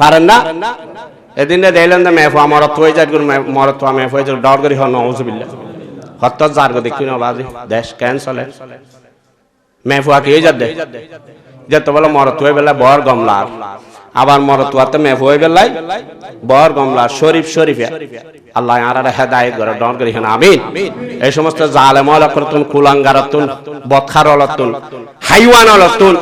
পারেন না? এদিন দেখলেন যে মেফা মরত হয়ে যায় মরত মেফ হয়ে যায় ডর করি হন নজুবিল্লা হত্য যার গো, দেখি না বাজি। দেশ কেন চলে মেফুয়া কি হয়ে যাবে যেতে বলে মরত হয়ে বেলা বর গমলার। আবার মরত হতে মেফ হয়ে বেলাই বর গমলার, শরীফ শরীফে। আল্লাহ আর হেদায়ত করে, ডর করি হন, আমিন। এই সমস্ত জালে মলকরতুন কুলাঙ্গারতুন বৎখারলতুন হাইওয়ানলতুন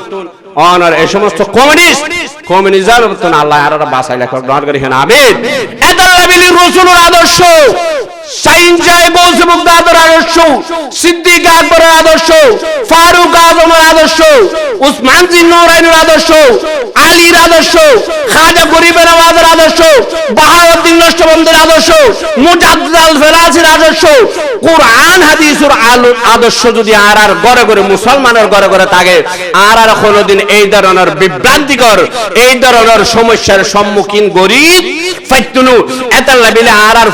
অনার, এই সমস্ত কমিউনিস্ট কমিউনিজম তো আল্লাহ আর বাসাই লেখক গ্রহণ করি হেন আমিন। এদাল্লাহ বিলি রসুলের আদর্শ। বলছে আদর্শ। সিদ্দিক আকবরের আদর্শ। ফারুক আজমের আদর্শ। উসমান জিন নৌরাইনের আদর্শ। আলীর আদর্শ। খাজা গরিবের আদর্শ। বাহাউদ্দিন নষ্টবন্ধের আদর্শ, মুজাদ্দিদ আল আদর্শ, কোরআন আদর্শ যদি আর আর গড়ে গড়ে মুসলমানের গড়ে গড়ে থাকে, আর আর কোনোদিন এই ধরনের বিভ্রান্তিকর, এই ধরনের সমস্যার সম্মুখীন গরিব ফাইতুনু আর আর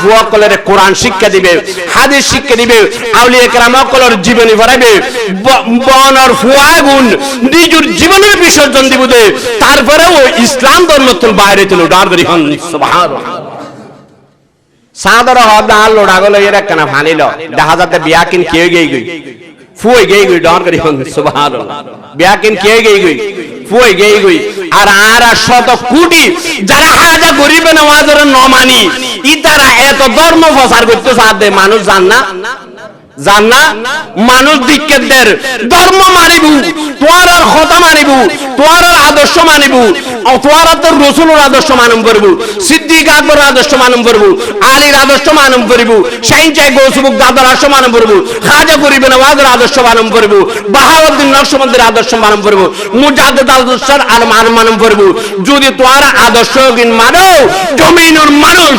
কোরআন শিক্ষা দিবে, হাদিস শিক্ষা দিবে, আউলিয়া কেরাম জীবনী ভরাইবে বনর হুয়া গুণ, নিজের জীবনের বিসর্জন দিব দে তারপরে ও ইসলাম ধর্ম বাইরে তুল ডার হন সাদর হদ আল লোড়া গলো এর একখানা ফানিল দেখা যাতে বিয়া কিন কে গই গই ফুই গেই গই ডন করি হন সুবহানাল্লাহ বিয়া কিন কে গেই গই ফুই গই গই আর আর শত কোটি যারা হাজা গরিবে নওয়াজের নমানি। ই তারা এত ধর্ম প্রচার করতে সাথে মানুষ জান না? জান মানুষ দিকের ধর্ম মানিবু তোয়ার কথা মানিবু তোয়ার আদর্শ মানিবু তোয়ার রসুলের আদর্শ মানম করবু, সিদ্দিক আকবর আদর্শ মানম করবু, আলীর আদর্শ মানম করবু শাইন চাই গৌসুবুক দাদার আদর্শ মানম করবু, খাজা গরিবে নওয়াজের আদর্শ মানম করবু, বাহাউদ্দিন নকশবন্দির আদর্শ মানম করবু, মুজাদ্দিদ আদর্শের আর মান মানম করবু। যদি তোয়ার মানো মানুষ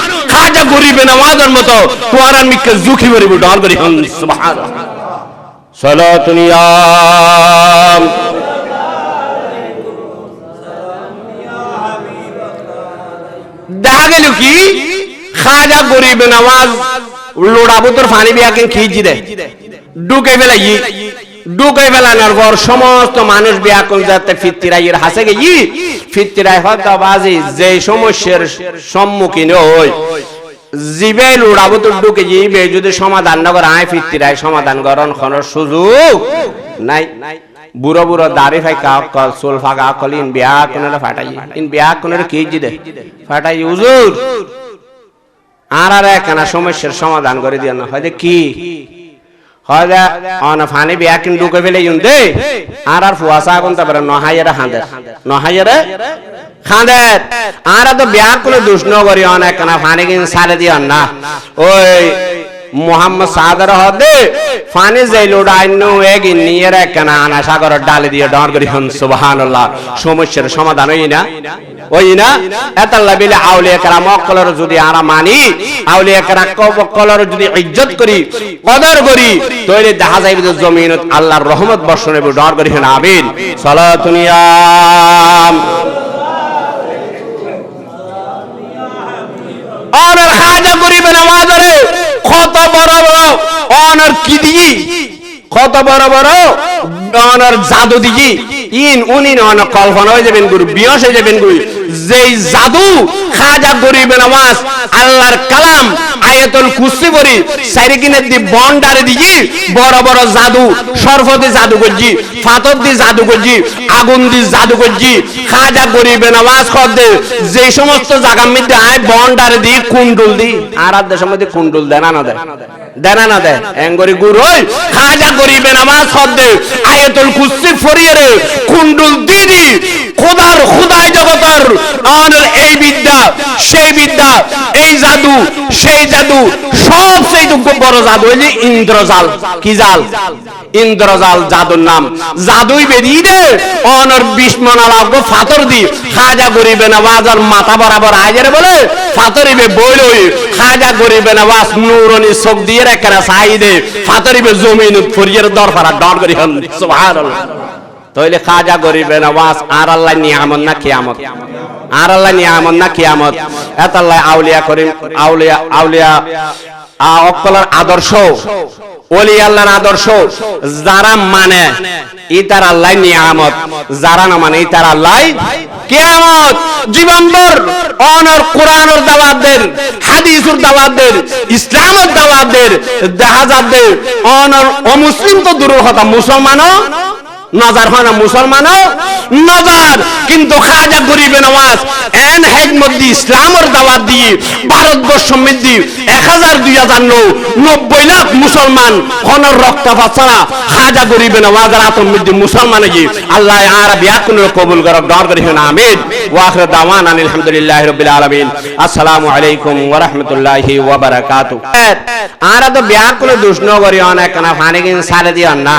গরিবে নওয়াজের মতো তোয়ারা মিকে জুখি করিব ডর করি হন সালাতুন ইয়া দেখা গেল কি? খাজা গরিব নওয়াজ লোড়াবো তোর ফানি বিয়াকে খিজি দেয় ডুকে বেলা ই। ডুকে বেলানোর পর সমস্ত মানুষ বিয়াকুল যাতে ফিত্তিরাইয়ের হাসে গে ই ফিত্তিরাই হয়তো বাজি যে সমস্যার সম্মুখীন হই জিবে উড়াবো তো ঢুকে জিবে, যদি সমাধান না করে আয় ফিত্তিরাই সমাধান করন খনর সুযোগ নাই। বুড়ো বুড়ো দাড়ি ফাই কা কল সোল ফাগা কল, ইন বিয়া কোনরে ফাটাই। ইন বিয়া কোনরে কি জিদে ফাটাই উজুর আর আর একখানা সমস্যার সমাধান করে দিয়ে না। হয়তো কি? হয়তো অন বিয়া কিন ঢুকে ফেলে আর আর ফুয়াশা আগুন তারপরে নহাইয়েরা হাঁদের নহাইয়েরা খাঁদের আর তো বিয়া কোনো দুষ ন করি, অন একখানা ফানি কিন সারে দিয়ন না। ওই মোহাম্মদ সাদার হদে, ফানি যাই লোডাইনো এগি নিয়ে একখানা আনা সাগরের ডালে দিয়ে ডর করি হন, সুবহানাল্লাহ। সমস্যার সমাধান হই না। ওই না এতাল্লা বিলে আউলিয়া কারা মক্কলর যদি আরা মানি আউলিয়া কারা কবকলর যদি ইজ্জত করি কদর করি তৈরি দেখা যাইবে যে জমিনত আল্লাহর রহমত বর্ষণ এবং ডর করি হেন আমিন। সালাতুনিয়াম অনার হাজা করিবে নামাজরে কত বড় বড় অনার কি দিই কত বড় বড় অনার জাদু দিই ইন উনি অন কল্পনা হয়ে যাবেন গুরু বিয়স হয়ে যাবেন গুরু। যেই জাদু খাজা গরিবে নামাজ আল্লাহর কালাম, আয়াতুল কুরসি পড়ি, সাইরিকিনের দি বন্ডারে দিই বড় বড় জাদু সরফতি জাদু করছি ফাতর দি জাদু করছি আগুন দি জাদু করছি খাজা গরিবে নামাজ কর দে যে সমস্ত জায়গার মধ্যে আয়, বন্ডারে দি কুন্ডুল দি। আর আর দেশের মধ্যে কুন্ডুল দেনা না দেয়? দেনা না দেয়? এঙ্গরি গুরু ওই, খাজা গরিবে নামাজ কর দে, আয়াতুল কুরসি ফরিয়ে রে কুন্ডুল দি দি খোদার খোদাই জগতর আমাদের এই বিদ্যা, সেই বিদ্যা, এই জাদু, সেই জাদু, সব সেই যোগ্য বড় জাদু। এই যে ইন্দ্রজাল, কি জাল? ইন্দ্রজাল জাদুর নাম। জাদুই বেরিয়ে দে অনর বিষ্মন আলাপ ফাতর দি। খাজা গরিবে নওয়াজার মাথা বরাবর আজের বলে ফাতরিবে বইলই খাজা গরিবে নওয়াজ নুরনি চোখ দিয়ে রেখে সাই দে। ফাতরিবে জমিন ফরিয়ের দরফারা ডর করি হন সুবহানাল্লাহ। তাইলে খাজা গরিবে নওয়াজ আর আল্লাহ নিয়ামত না কিয়ামত? আর আল্লাহ নিয়ামত না কিয়ামত? এত আল্লাহ আউলিয়া করিম, আউলিয়া আউলিয়া অকলার আদর্শ, ওলি আল্লাহর আদর্শ, যারা মানে ই তার আল্লাহ নিয়ামত, যারা না মানে ই তার আল্লাহ কিয়ামত। জীবনভর অনর কোরআনের দাওয়াতদের হাদিসের দাওয়াতদের ইসলামের দাওয়াতদের দেখা যাবে অনর অমুসলিম তো দূরের কথা, মুসলমানও নজার হয় না মুসলমানও নজার। কিন্তু খাজা গরিবে নওয়াজ, এন মধ্যে ইসলামের দাওয়াত দিয়ে ভারতবর্ষ মধ্যে এক হাজার, দুই হাজার নো, নব্বই লাখ মুসলমান হনর রক্তপাত ছাড়া খাজা গরিবে নওয়াজের আতম মধ্যে মুসলমান গিয়ে আল্লাহ আর বিয়াকুন কবুল করক দর করি, হেন, আমিন। ওয়াখর দাওয়ান আলহামদুলিল্লাহ রাব্বিল আলামিন। আসসালামু আলাইকুম ওয়া রাহমাতুল্লাহি ওয়া বারাকাতু আর তো বিয়াকুন দুষ্ণ করি অনেক না ফানি কিন সারে দিও না।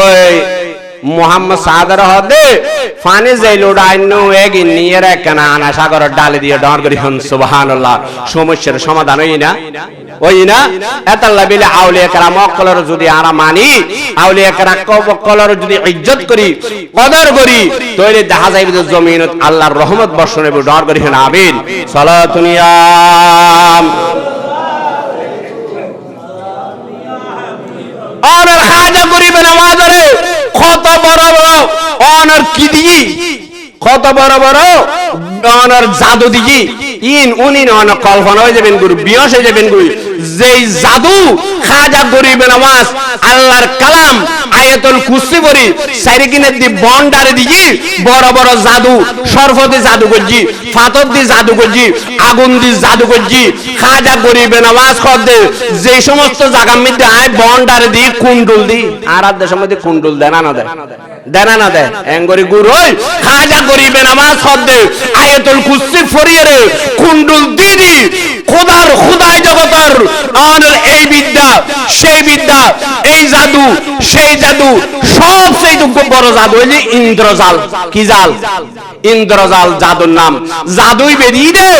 ওই মোহাম্মদ সাদার হদে ফানি যাইলো ডাইনো এগি নিয়ে রেখনা আনা সাগর ডালে দিয়ে ডর করি হন, সুবহানাল্লাহ। সমস্যার সমাধান হই না ওই না। এতাল্লা বিলে আউলিয়া কারাম অকলর যদি আরা মানি, আউলিয়া কারা কলর যদি ইজ্জত করি, কদর করি তৈরি দেখা যাইবে যে জমিনত আল্লাহর রহমত বর্ষণ এবং ডর করি হন, আমিন। সালাতুনিয়াম অনার হাজা বড় বড় অনার কি দিই? কত বড় বড়? অনার জাদু দিই। ইন, উনি অন, কল্পনা হয়ে যাবেন গুরু, বিয়স যাবেন গুরু। যেই জাদু, খাজা করিবেন আওয়াজ, আল্লাহর কালাম আয়াতুল কুরসি পড়ি সাইরিকিনের দি বন্ডারে দিই বড় বড় জাদু সরফতি জাদু করছি, ফাতর দি জাদু করছি, আগুন দি জাদু করছি, খাজা করিবেন আওয়াজ কর দে, যে সমস্ত জায়গার মধ্যে আয় বন্ডারে দি কুন্ডুল দি আর আর দেশের মধ্যে কুন্ডুল দেয় না দেয়, দেনা না দেয়। এঙ্গরি গুরুই খাজা করিবেন আমার শব্দে আয়াতুল কুরসি ফরিয়ে রে কুন্ডুল দিদি খোদার, খুদাই জগতর আর এই বিদ্যা, সেই বিদ্যা, এই জাদু, সেই জাদু, সব সেই বড় জাদু হইলে ইন্দ্রজাল, কি জাল? ইন্দ্রজাল জাদুর নাম। জাদুই বেরিয়ে দে,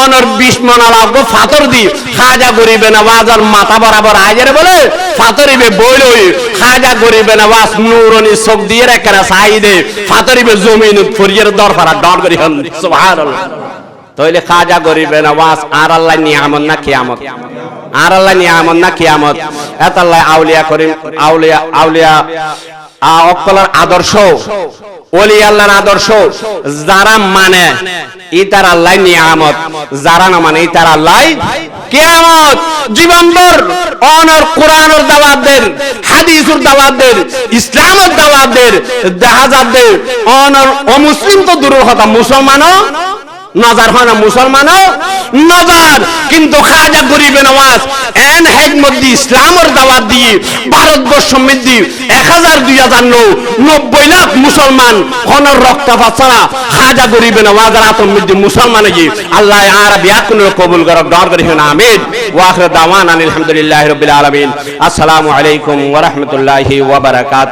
অনর বিস্মনা লাগবো ফাতর দি, খাজা করিবে না বাজার মাথা বরাবর আইজের বলে, ফাতরিবে বইলই খাজা করিবে না বাস নুরনি চোখ দিয়ে রেখে সাই দে, ফাতরিবে জমিন ফরিয়ের দরফারা, ডর করি হন, সুবহানাল্লাহ। তইলে খাজা না বাস আর আল্লাহ নিয়ামত না কিয়ামত? আর আল্লাহ নিয়ামত না কিয়ামত? এত আল্লাহ আউলিয়া করিম, আউলিয়া আউলিয়া অকলার আদর্শ, ওলি আল্লাহর আদর্শ, যারা মানে ই তার আল্লাহ নিয়ামত। যারা না মানে ই তার আল্লাহ কিয়ামত। জীবনভর অনর কোরআনের দাওয়াতদের হাদিসের দাওয়াতদের ইসলামের দাওয়াতদের দেখা যাবে অনর অমুসলিম তো দূরের কথা, মুসলমানও নজার হয় না মুসলমানও নজার। কিন্তু খাজা গরিবে নওয়াজ এন মধ্যে ইসলামের দাওয়াত দিয়ে ভারতবর্ষ মধ্যে এক হাজার, দুই হাজার নো, নব্বই লাখ মুসলমান হনর রক্তপাত ছাড়া খাজা গরিবে নওয়াজ আর আতম মুসলমান গিয়ে আল্লাহ আর বিয়াকুন কবুল করক দর করি হেন আমিন। ওয়াখর দাওয়ান আলহামদুলিল্লাহ রবিল আলমিন। আসসালামু আলাইকুম ওয়া রাহমাতুল্লাহি ওয়া বারাকাতুহু।